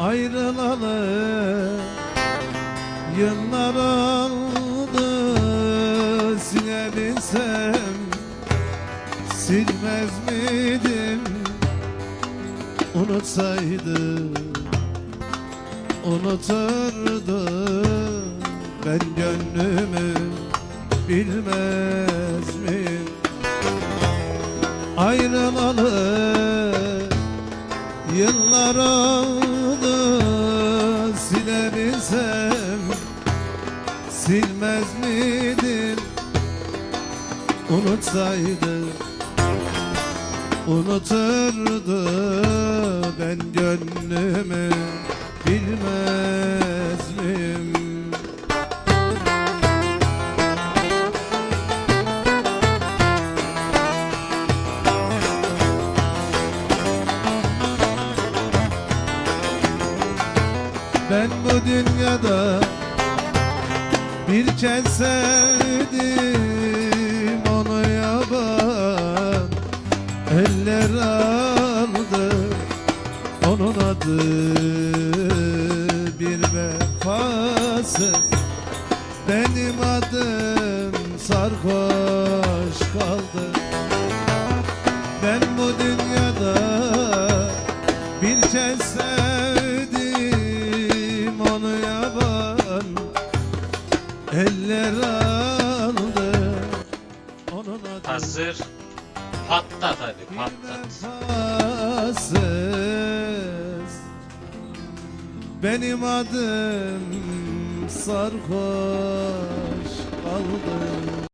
Ayrılalı yıllar oldu. Silebilsem silmez miydim? Unutsaydım unuturdu. Ben gönlümü bilmez miyim? Ayrılalı Yıllar oldu silebilsem Silmez miydim unutsaydım Unuturdu Ben bu dünyada bir kez sevdim onu yaban. Eller aldı onun adı bir vefasız Benim adım sarhoş kaldı. Ben bu dünyada sevdim onu yaban Eller aldı onun adı Hazır. Patlat hadi patlat. vefasız Benim adım sarhoş kaldı